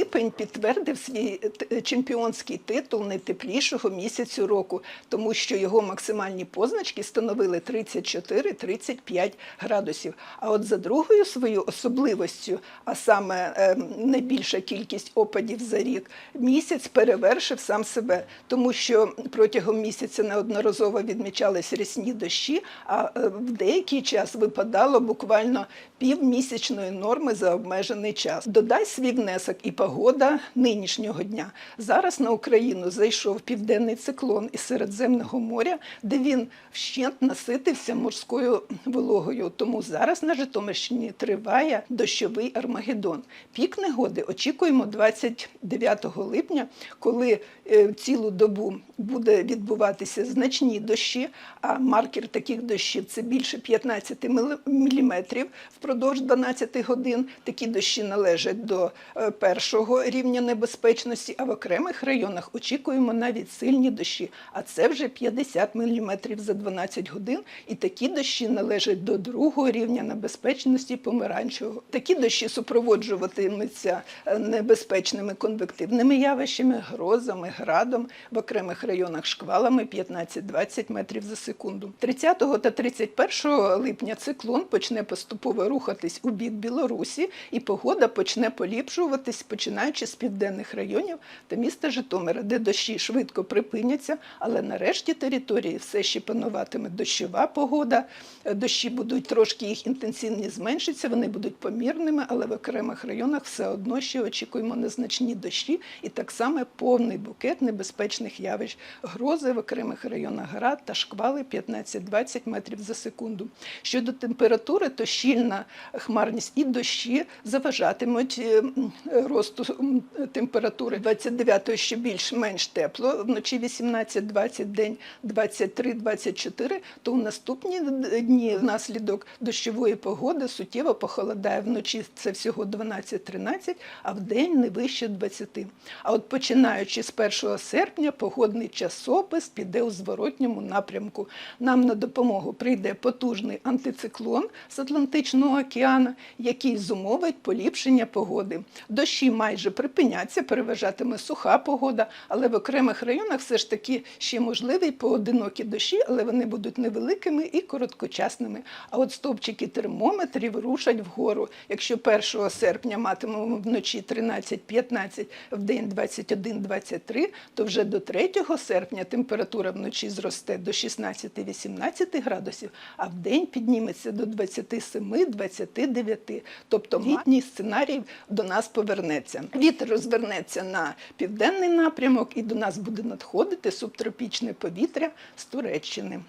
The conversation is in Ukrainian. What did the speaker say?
липень підтвердив свій чемпіонський титул найтеплішого місяцю року, тому що його максимальні позначки становили 34-35 градусів. А от за другою своєю особливостю, а саме е, найбільша кількість опадів за рік, місяць перевершив сам себе, тому що протягом місяця неодноразово відмічались рясні дощі, а е, в деякий час випадало буквально півмісячної норми за обмежений час. Додай свій внесок і погода нинішнього дня. Зараз на Україну зайшов південний циклон із Середземного моря, де він вщент наситився морською вологою. Тому зараз на Житомирщині триває дощовий Армагеддон. Пік негоди очікуємо 29 липня, коли е, цілу добу буде відбуватися значні дощі, а маркер таких дощів це більше 15 мм впродовж 12 годин. Такі дощі належать до е, першого рівня небезпечності, а в окремих районах очікуємо навіть сильні дощі, а це вже 50 мм за 12 годин. І такі дощі належать до другого рівня небезпечності помаранчевого. Такі дощі супроводжуватимуться е, небезпечними конвективними явищами, грозами, градом, в окремих районах шквалами 15-20 метрів за секунду. 30 та 31 липня циклон почне поступово рухатись у бік Білорусі, і погода почне поліпшуватись, починаючи з південних районів та міста Житомира, де дощі швидко припиняться, але нарешті території все ще пануватиме дощова погода. Е, Дощі будуть трошки їх інтенсивність зменшиться, вони будуть помірними, але в окремих районах все одно ще очікуємо незначні дощі і так само повний букет небезпечних явищ. Грози в окремих районах град та шквали 15-20 метрів за секунду. Щодо температури, то щільна хмарність і дощі заважатимуть е, м, росту температури 29-го ще більш-менш тепло, вночі 18-20, день 23-24, то у наступні дні внаслідок дощової погоди суттєво похолодає. Вночі це всього 12-13, а в день не вище 20. А от починаючи з 1 серпня погодний часопис піде у зворотньому напрямку. Нам на допомогу прийде потужний антициклон з Атлантичного океану, який зумовить поліпшення погоди. Дощі майже припиняться, переважатиме суха погода, але в окремих районах все ж таки ще можливі поодинокі дощі, але вони будуть невеликими і короткочасними. А от стовпчики термометрів рушать вгору. Якщо 1 серпня матимемо вночі 13-15, в день 21-23, то вже до 3 серпня температура вночі зросте до 16-18 градусів, а в день підніметься до 27-29. Тобто літній сценарій до нас повернеться. Вітер розвернеться на південний напрямок і до нас буде надходити субтропічне повітря з Туреччини.